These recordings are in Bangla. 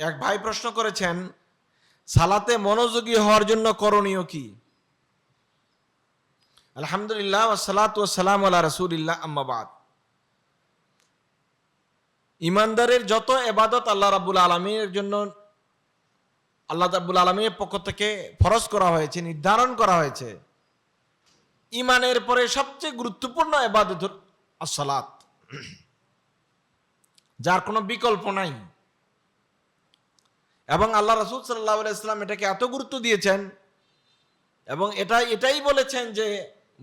এক ভাই প্রশ্ন করেছেন, সালাতে মনোযোগী হওয়ার জন্য করণীয় কি? আলহামদুলিল্লাহ ওসালাত ওসালাম আল্লাহ রসুলিল্লাহ আম্মাবাদ ইমানদারের যত এবাদত আল্লাহ রাবুল আলমীর জন্য, আল্লাহ রাবুল আলমীর পক্ষ থেকে ফরজ করা হয়েছে, নির্ধারণ করা হয়েছে, ইমানের পরে সবচেয়ে গুরুত্বপূর্ণ এবাদত আসলাত যার কোনো বিকল্প নাই। এবং আল্লাহ রসুল সাল্লাহ ইসলাম এটাকে এত গুরুত্ব দিয়েছেন এবং এটা এটাই বলেছেন যে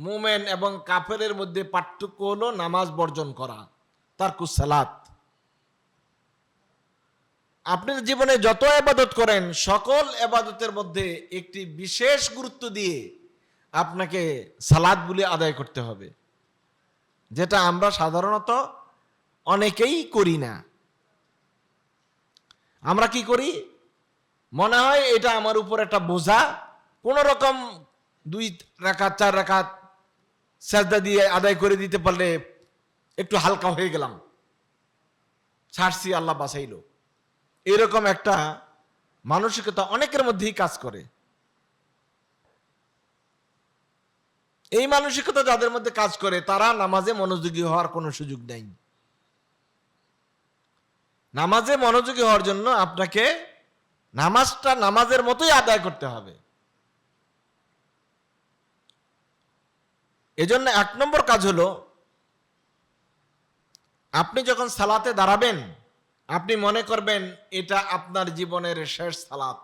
মুমেন এবং কাফেরের মধ্যে পার্থক্য হলো নামাজ বর্জন করা তার কুসালাত আপনি জীবনে যত এবাদত করেন, সকল এবাদতের মধ্যে একটি বিশেষ গুরুত্ব দিয়ে আপনাকে সালাদগুলি আদায় করতে হবে, যেটা আমরা সাধারণত অনেকেই করি না। আমরা কি করি? মনে হয় এটা আমার উপর একটা বোঝা। কোন রকম দুই রাখাত, চার রাখাত সাজদা দিয়ে আদায় করে দিতে পারলে একটু হালকা হয়ে গেলাম। ছাড়ছি, আল্লাহ বাসাইল এরকম একটা মানসিকতা অনেকের মধ্যেই কাজ করে। এই মানসিকতা যাদের মধ্যে কাজ করে, তারা নামাজে মনোযোগী হওয়ার কোনো সুযোগ নেই। নামাজে মনোযোগী হওয়ার জন্য আপনাকে নামাজটা নামাজের মতোই আদায় করতে হবে। এজন্য এক নম্বর কাজ হলো, আপনি যখন সালাতে দাঁড়াবেন, আপনি মনে করবেন এটা আপনার জীবনের শেষ সালাত।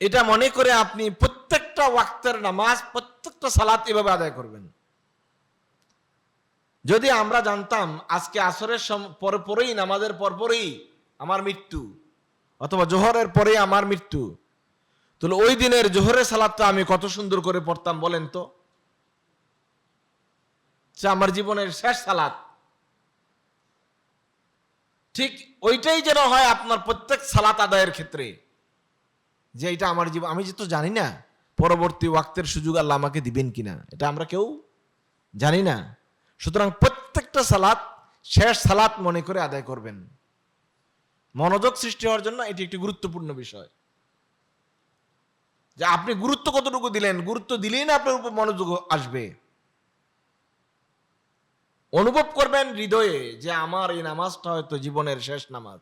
এটা মনে করে আপনি প্রত্যেকটা ওয়াক্তের নামাজ, প্রত্যেকটা সালাত এভাবে আদায় করবেন। যদি আমরা জানতাম আজকে আসরের পরে, পরেই, নামাজের পর পরেই আমার মৃত্যু অথবা জোহরের পরে আমার মৃত্যু। তাহলে ওই দিনের জোহরের সালাদটা আমি কত সুন্দর করে পড়তাম বলেন তো? আমার জীবনের শেষ সালাদ। ঠিক ওইটাই যেন হয় আপনার প্রত্যেক সালাত আদায়ের ক্ষেত্রে। যে এটা আমার জীবন আমি যে তো জানি না পরবর্তী ওয়াক্তের সুযোগ আল্লাহ আমাকে দিবেন কিনা। এটা আমরা কেউ জানি না। সুতরাং প্রত্যেকটা সালাত শেষ সালাত মনে করে আদায় করবেন। মনোযোগ সৃষ্টি হওয়ার জন্য এটি একটি গুরুত্বপূর্ণ বিষয়। যে আপনি গুরুত্ব কতটুকু দিলেন? গুরুত্ব দিলেই না আপনার উপর মনোযোগ আসবে। অনুভব করবেন হৃদয়ে যে আমার এই নামাজটা হয়তো জীবনের শেষ নামাজ।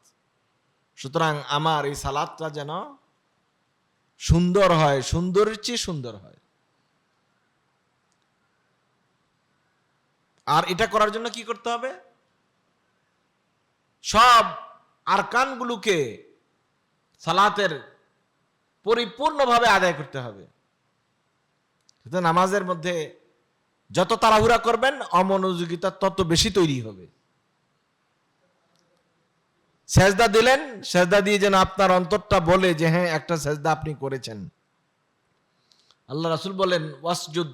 সুতরাং আমার এই সালাদটা যেন সুন্দর হয়, সুন্দরের চেয়ে সুন্দর হয়। আর এটা করার জন্য কি করতে হবে? সব আরকানগুলোকে সালাতের পরিপূর্ণভাবে আদায় করতে হবে। নামাজের মধ্যে যত তাড়াহুড়া করবেন, অমনোযোগিতা তত বেশি তৈরি হবে। সেজদা দিলেন, সেজদা দিয়ে যেন আপনার অন্তরটা বলে যে হ্যাঁ একটা সেজদা আপনি করেছেন। আল্লাহ রাসুল বলেন, ওয়াসজুদ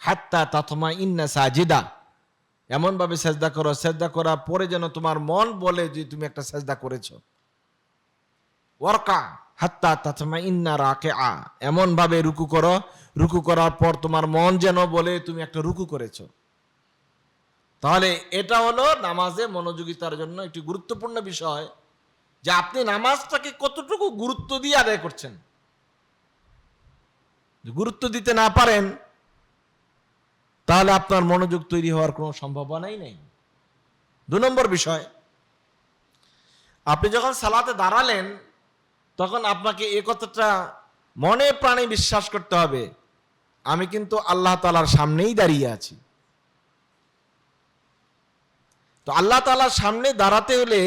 হাত্তা তাথমা ইন্না সাজিদা। এমন ভাবে সেজদা করো, সেজদা করা পরে যেন তোমার মন বলে যে তুমি একটা সেজদা করেছ। ওয়ারকা হাত্তা তাথমা ইন্না রাকে আ এমন ভাবে রুকু করো, রুকু করার পর তোমার মন যেন বলে তুমি একটা রুকু করেছ। তাহলে এটা হলো নামাজে মনোযোগিতার জন্য একটি গুরুত্বপূর্ণ বিষয়, যে আপনি নামাজটাকে কতটুকু গুরুত্ব দিয়ে আদায় করছেন। গুরুত্ব দিতে না পারেন তাহলে আপনার মনোযোগ তৈরি হওয়ার কোনো সম্ভাবনাই নেই। দু নম্বর বিষয়, আপনি যখন সালাতে দাঁড়ালেন, তখন আপনাকে এ কথাটা মনে প্রাণে বিশ্বাস করতে হবে, আমি কিন্তু আল্লাহ তালার সামনেই দাঁড়িয়ে আছি। তো আল্লাহ তালার সামনে দাঁড়াতে হলে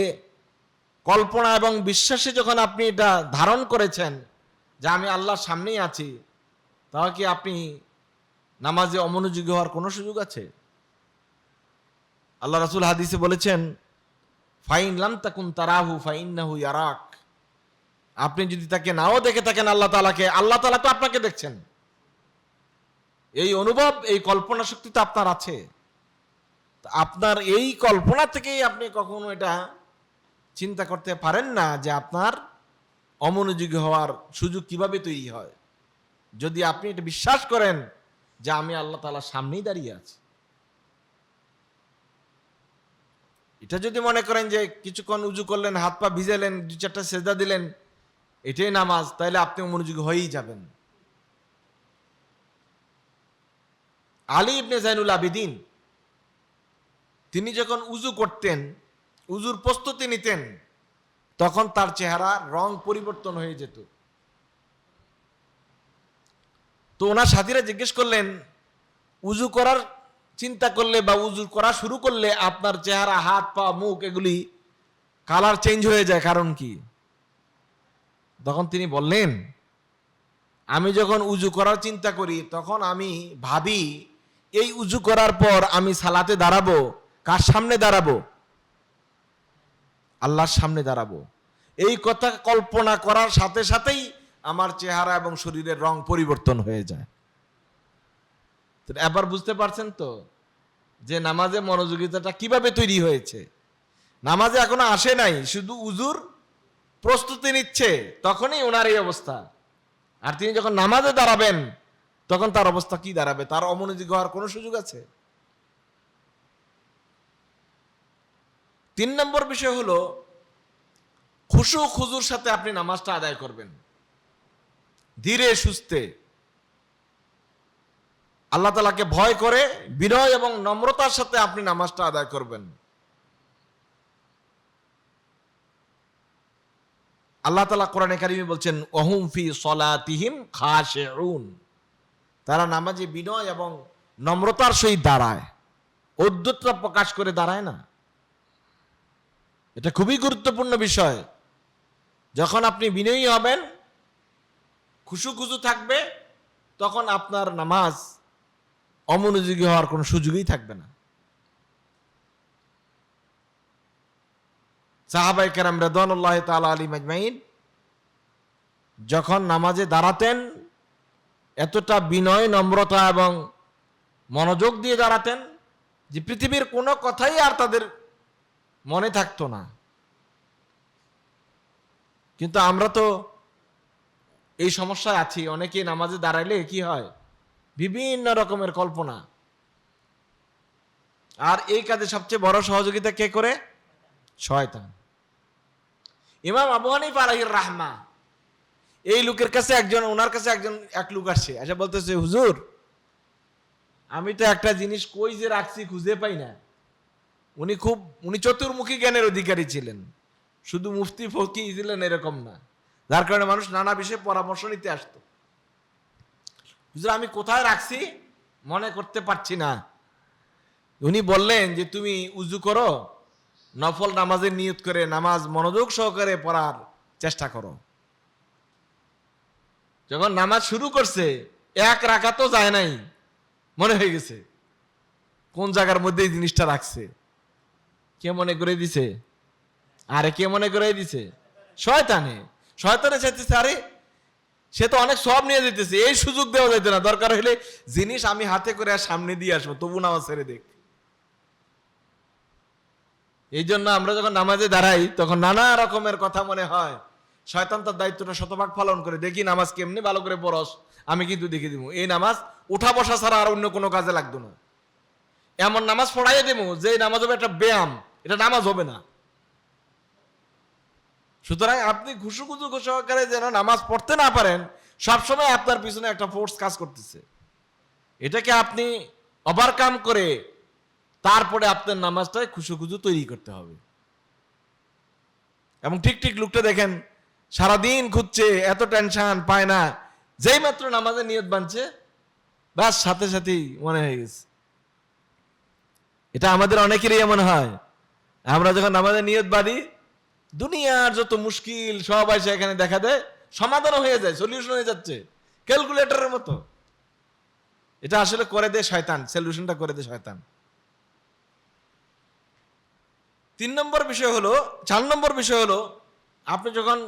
কল্পনা এবং বিশ্বাসে যখন আপনি এটা ধারণ করেছেন যে আমি আল্লাহর সামনেই আছি, তাহলে কি আপনি নামাজে অমনোযোগী হওয়ার কোনো সুযোগ আছে? আল্লাহ রাসুল হাদিসে বলেছেন, ফাইন লাম তাকুন তারাহু ফাইন নাহু ইয়ারাক। আপনি যদি তাকে নাও দেখে থাকেন, আল্লাহ তালাকে আল্লাহ তালা তো আপনাকে দেখছেন। এই অনুভব, এই কল্পনা শক্তি তো আপনার আছে। আপনার এই কল্পনা থেকেই আপনি কখনো এটা চিন্তা করতে পারেন না যে আপনার অমনোযোগী হওয়ার সুযোগ কীভাবে তৈরি হয়। যদি আপনি এটা বিশ্বাস করেন যে আমি আল্লাহ তালার সামনেই দাঁড়িয়ে আছি। এটা যদি মনে করেন যে কিছুক্ষণ উজু করলেন, হাত পা ভিজালেন দু চারটা সেজদা দিলেন, এটাই নামাজ তাহলে আপনি মনোযোগী হয়েই যাবেন। আলী ইবনে জাইনুল আবিদিন, তিনি যখন উজু করতেন, উজুর প্রস্তুতি নিতেন, তখন তার চেহারা রং পরিবর্তন হয়ে যেত। তো ওনার সাথীরা জিজ্ঞেস করলেন, উজু করার চিন্তা করলে বা উজু করা শুরু করলে আপনার চেহারা, হাত, পা, মুখ এগুলি কালার চেঞ্জ হয়ে যায়, কারণ কি? তখন তিনি বললেন, আমি যখন উজু করার চিন্তা করি, তখন আমি ভাবি, এই উজু করার পর আমি সালাতে দাঁড়াবো, কার সামনে দাঁড়াবো? আল্লাহর সামনে দাঁড়াবো। এই কথা কল্পনা করার সাথে সাথেই আমার চেহারা এবং শরীরের রং পরিবর্তন হয়ে যায়। এবার বুঝতে পারছেন তো যে নামাজে মনোযোগিতাটা কীভাবে তৈরি হয়েছে? নামাজে এখনও আসে নাই, শুধু উজুর প্রস্তুতি নিচ্ছে, তখনই ওনার এই অবস্থা। আর তিনি যখন নামাজে দাঁড়াবেন, তখন তার অবস্থা কি দাঁড়াবে? তার অমনোযোগী হওয়ার কোনো সুযোগ আছে? তিন নম্বর বিষয় হলো খুশু খুজুর সাথে আপনি নামাজটা আদায় করবেন। ধীরে, সুস্থে। আল্লাহ তালাকে ভয় করে, বিনয় এবং নম্রতার সাথে আপনি নামাজটা আদায় করবেন। আল্লাহ তালা কোরআনে কারিমে বলছেন, ওহুম ফি সলাতিহিম তারা নামাজে বিনয় এবং নম্রতার সহিত দাঁড়ায়। অদ্যুতটা প্রকাশ করে দাঁড়ায় না। এটা খুবই গুরুত্বপূর্ণ বিষয়। যখন আপনি বিনয়ী হবেন খুশু খুশু থাকবে, তখন আপনার নামাজ অমনোযোগী হওয়ার কোনো সুযোগই থাকবে না। সাহাবাই কেরাম রেদানুল্লাহ তালা আলী মাজমাইন যখন নামাজে দাঁড়াতেন, এতটা বিনয়, নম্রতা এবং মনোযোগ দিয়ে দাঁড়াতেন যে পৃথিবীর কোনো কথাই আর তাদের মনে থাকতো না। কিন্তু আমরা তো এই সমস্যায় আছি, অনেকে নামাজে দাঁড়াইলে কি হয়? বিভিন্ন রকমের কল্পনা। আর এই কাজে সবচেয়ে বড় সহযোগিতা কে করে? শয়তান। ইমাম আবু হানিফা আলাইহির রাহমা, এই লোকের কাছে একজন ওনার কাছে একজন, এক লোক আসছে আচ্ছা বলতেছে, হুজুর, আমি তো একটা জিনিস কই যে রাখছি খুঁজে পাই না। উনি খুব, উনি চতুর্মুখী জ্ঞানের অধিকারী ছিলেন। শুধু মুফতি ফকি ছিলেন এরকম না। যার কারণে মানুষ নানা বিষয়ে পরামর্শ নিতে আসতো। আমি কোথায় রাখছি? মনে করতে পারছি না। উনি বললেন যে, তুমি উজু করো, নফল নামাজের নিয়ত করে নামাজ মনোযোগ সহকারে পড়ার চেষ্টা করো। যখন নামাজ শুরু করছে, এক রাখা তো যায় নাই। মনে হয়ে গেছে, কোন জায়গার মধ্যে এই জিনিসটা রাখছে? কে মনে করে দিছে? আরে কে মনে করে দিছে? শয়তানে। শয়তানে চাইতেছে আরে সে তো অনেক সব নিয়ে যেতেছে এই সুযোগ দেওয়া যাইতে না। দরকার হলে জিনিস আমি হাতে করে আর সামনে দিয়ে আসব, তবু নামাজ ছেড়ে দেখ এই জন্য আমরা যখন নামাজে দাঁড়াই, তখন নানা রকমের কথা মনে হয়। শয়তান তার দায়িত্বটা শতভাগ পালন করে, দেখি নামাজ কেমনি ভালো করে পড়স, আমি কিন্তু দেখে দিব এই নামাজ উঠা বসা ছাড়া আর অন্য কোনো কাজে লাগতো না। এমন নামাজ পড়াইয়ে দেবো যে নামাজ হবে একটা ব্যায়াম, এটা নামাজ হবে না। সুতরাং আপনি ঘুষু ঘুষু সহকারে যেন নামাজ পড়তে না পারেন, সবসময় আপনার পিছনে একটা ফোর্স কাজ করতেছে। এটাকে আপনি ওভারকাম করে তারপরে আপনার নামাজটায় খুশু খুশু তৈরি করতে হবে। এবং ঠিক ঠিক লোকটা দেখেন, সারাদিন খুঁজছে এত টেনশন পায় না, যেই মাত্র নামাজের নিয়ত বানছে, ব্যাস, সাথে সাথেই মনে হয়ে গেছে। এটা আমাদের অনেকেরই এমন হয়, আমরা যখন নামাজের নিয়ত বাঁধি দুনিয়ার যত মুশকিল সব এসে এখানে দেখা দেয়, সমাধানও হয়ে যায় সলিউশন হয়ে যাচ্ছে। ক্যালকুলেটরের মতো। এটা আসলে করে দেয় শয়তান সলিউশনটা করে দেয় শয়তান। তিন নম্বর বিষয় হলো, চার নম্বর বিষয় হলো, আপনি যখন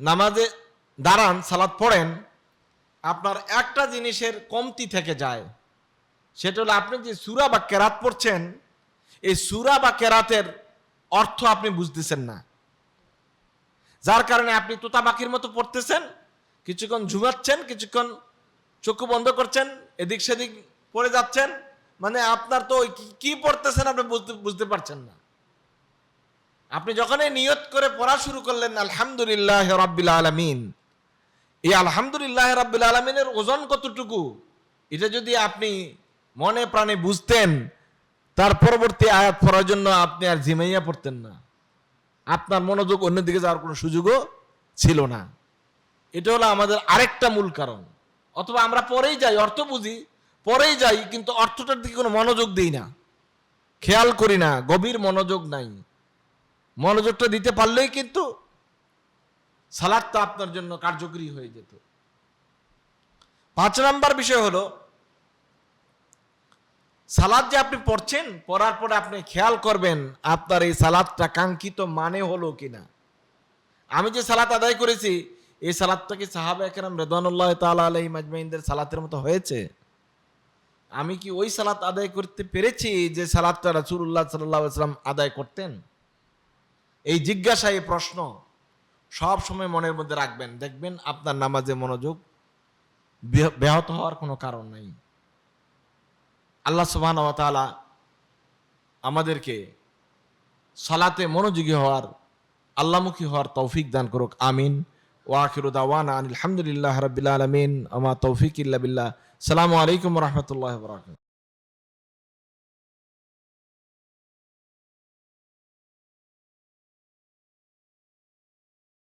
নামাজে দাঁড়ান সালাদ পড়েন, আপনার একটা জিনিসের কমতি থেকে যায়। সেটা হলো আপনি যে সুরা বা কেরাত পড়ছেন, এই সুরা বা কেরাতের অর্থ আপনি বুঝতেছেন না। যার কারণে আপনি তোতা পাখির মতো পড়তেছেন, কিছুক্ষণ ঝুমাচ্ছেন, কিছুক্ষণ চক্ষু বন্ধ করছেন, এদিক সেদিক পড়ে যাচ্ছেন মানে আপনার তো কি পড়তেছেন আপনি বুঝতে বুঝতে পারছেন না। আপনি যখনই নিয়ত করে পড়া শুরু করলেন, আলহামদুলিল্লাহ রাব্বিল আলামিন। এই আলহামদুলিল্লাহ রাব্বিল আলামিনের ওজন কতটুকু? এটা যদি আপনি মনে প্রাণে বুঝতেন তার পরবর্তী আয়াত পড়ার জন্য আপনি আর ঝিমাইয়া পড়তেন না। আপনার মনোযোগ অন্যদিকে যাওয়ার কোনো সুযোগও ছিল না। এটা হলো আমাদের আরেকটা মূল কারণ। অথবা আমরা পরেই যাই, অর্থ বুঝি, পরেই যাই, কিন্তু অর্থটার দিকে কোনো মনোযোগ দিই না। খেয়াল করি না, গভীর মনোযোগ নাই। মনোযোগটা দিতে পারলেই কিন্তু সালাদটা আপনার জন্য কার্যকরী হয়ে যেত। পাঁচ নাম্বার বিষয় হলো সালাদ যে আপনি পড়ছেন, পড়ার পরে আপনি খেয়াল করবেন আপনার এই সালাদটা কাঙ্ক্ষিত মানে হলো কিনা। আমি যে সালাত আদায় করেছি, এই সালাদটা কি সাহাবা একরাম রেদানুল্লাহ তাআলা আলাইহি মাজমাইনদের সালাতের মতো হয়েছে? আমি কি ওই সালাত আদায় করতে পেরেছি যে সালাদটা রাসূলুল্লাহ সাল্লাল্লাহু আলাইহি সাল্লাম আদায় করতেন? এই জিজ্ঞাসা এই প্রশ্ন সব সময় মনের মধ্যে রাখবেন। দেখবেন আপনার নামাজে মনোযোগ ব্যাহত হওয়ার কোনো কারণ নাই। আল্লাহ সুবহান ওয়া তাআলা আমাদেরকে সালাতে মনোযোগী হওয়ার, আল্লামুখী হওয়ার তৌফিক দান করুক, আমিন। ওয়াখিরু দাওয়ানা আলহামদুলিল্লাহ রাব্বিল আলামিন আমা তৌফিক ইল্লা বিল্লাহ। সালামু আলাইকুম রহমতুল্লাহ বরাকাতুহু।